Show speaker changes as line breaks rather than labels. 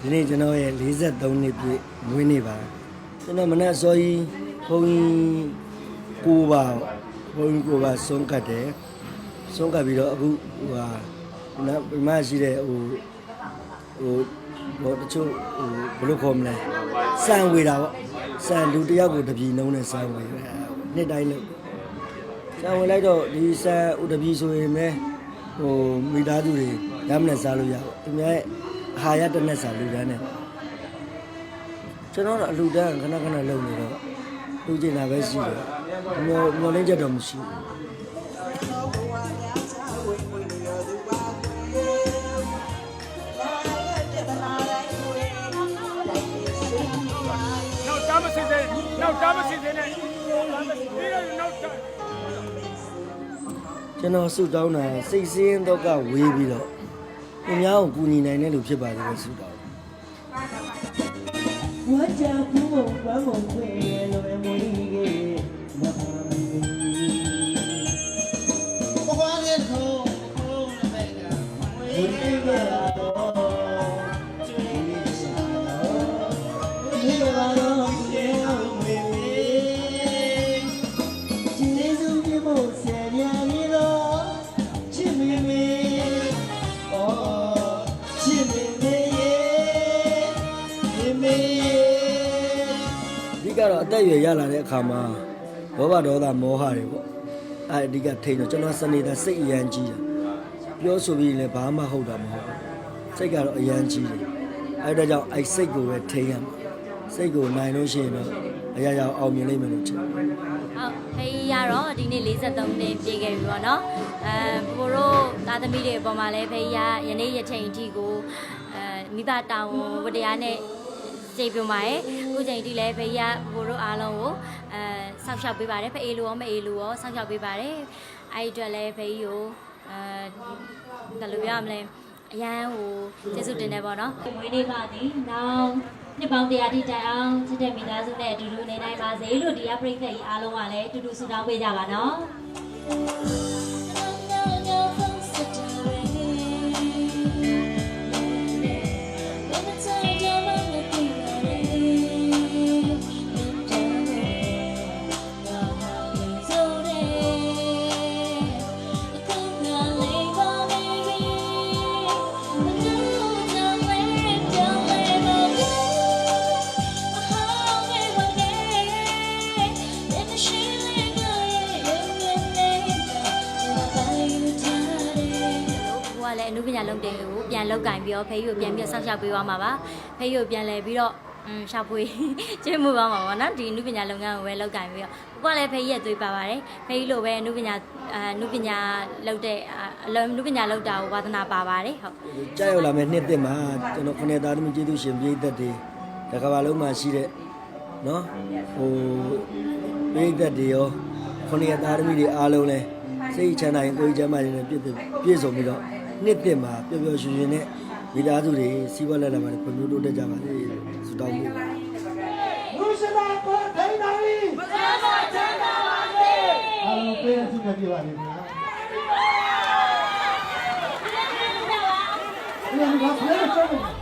ဒီနေ့ကျွန်တော်ရဲ့43နှစ်ပြည့်မွေးနေ့ပါကျွန်တော်မနေ့စောကြီးဘုန်းကြီးကိုပါဘုန်းကြီးကိုပါဆုံးကတ်တယ်ဆုံးကတ်ပြီးတော့အခုဟိုဟာနော်ပြမရှိတဲ့ဟိုဟိုဘောတချို့ဟိုဘယ်လိုခေါ်မလဲစံဝေတာပေါ့စံလူတစ်ယောက်ကိုတပြည်နှုံးနဲ့စံဝေတာနှစ်တိုင်းလို့စံဝေလိုက်တော့ဒီစံဥတပြည်ဆိုရင်ပဲဟိုမိသားစုတွေရမနဲ့စားလို့ရပေါ့သူများရဲ့အာ ဟာရတစ်နက်စာလူတန်းနဲ့ကျွန်တော်တို့အလူတန်းခဏခဏလုပ်နေတော့လူကျင်တာပဲရှိတယ်မျောမျောလင်းချက်တော့မရှိဘူး
နောက်တားမစစ်စေနောက်တားမစစ်စေနဲ့ပြီးတော့နောက်တား
ကျွန်တော်ဆုတောင်းတာစိတ်စင်းတော့ကဝေးပြီးတော့ သူများကိုကူညီနိုင်တဲ့လူဖြစ်ပါစေလို့ဆုတောင်း
ဝါကြကူမုံဝမ်းမုံခွေလိုအမွေကြီးမဟာမင်းဘဝရဲ့ခုံခုံနဲ့ပဲ
ကဝေးက တော့အသက်အရွယ်ရလာတဲ့အခါမှာဘောဘဒေါသမောဟတွေပေါ့အဲအဓိကထိန်တော့ကျွန်တော်စနေတာစိတ်အရန်ကြီးတယ်ပြောဆိုပြီးလည်းဘာမှဟုတ်တာမဟုတ်ဘူးစိတ်ကတော့အရန်ကြီးတယ်အဲဒါကြောင့်အဲစိတ်ကိုပဲထိန်ရမှာစိတ်ကိုနိုင်လို့ရှိရင်တော့အရာရာအောင်မြင်လိမ့်မယ်လို့ထင်တယ်
ဟုတ်ဖေးရတော့ဒီနေ့43နှစ်ပြည့်ခဲ့ပြီပေါ့နော်အဲကိုတို့သားသမီးတွေအပေါ်မှာလည်းဖေးရယနေ့ရချိန်အထိကိုအဲမိဘတောင်းဝတ္တရားနဲ့ စိတ်ပြပါရဲ့အခုချိန်အထိလည်းဖေးရကိုတို့အားလုံးကိုအဲဆောက်ရှောက်ပေးပါတယ်ဖေးလိုရောမအေးလိုရောဆောက်ရှောက်ပေးပါတယ်အဲ့ဒီအတွက်လည်းဖေးကိုအဲဘယ်လိုပြောရမလဲအရန်ဟိုကျေးဇူးတင်တယ်ပေါ့နော်မွေးနေ့ကဒီနောက်နှစ်ပေါင်း100တိတိုင်အောင်ချစ်တဲ့မိသားစုနဲ့အတူတူနေနိုင်ပါစေလို့တရားပရိသတ်ကြီးအားလုံးကလည်းအတူတူဆုတောင်းပေးကြပါနော် လည်းအနုပညာလုံးတွေကိုပြန်လောက်ကင်ပြီးတော့ဖေးကိုပြန်ပြီးဆောက်ရှောက်ပေးသွားမှာပါဖေးကိုပြန်လဲပြီးတော့อืมရှာဖွေကျေးမှုပါမှာပေါ့နော်ဒီအနုပညာလုပ်ငန်းကိုပဲလောက်ကင်ပြီးတော့ကိုကလည်းဖေးရဲ့သွေးပါပါတယ်ဖေးလိုပဲအနုပညာအနုပညာလုပ်တဲ့အလုံးအနုပညာလုပ်တာကိုဝါသနာပါပါတယ်ဟုတ်
ကြာရောက်လာမယ့်နှစ်သက်မှာကျွန်တော်ခနဲ့သားသမီးကျေးဇူးရှင်ပြည်သက်တွေတကဘာလုံးမှာရှိတဲ့နော်ဟိုပြည်သက်တွေရောခနဲ့သားသမီးတွေအားလုံးလဲစိတ်ချမ်းသာရင်ကိုယ်ချမ်းသာရင်ပြည့်ပြည့်စုံပြီးတော့ နှစ်တင်မှာပျော်ပျော်ရွှင်ရွှင်နဲ့မိသားစုတွေစီးပွားလက်လာမှာဖွံ့ဖြိုးတိုးတက်ကြပါစေဆုတောင်းပေးပါ
လူရှိတာပေါ်ဒိုင်းနာ
ရီမကျမ်း
ပါကျမ်းပါပါစေ
အားလုံးပေးရစီနေပြပါလိမ့်မယ်ဒီမှာဖရဲချောင်း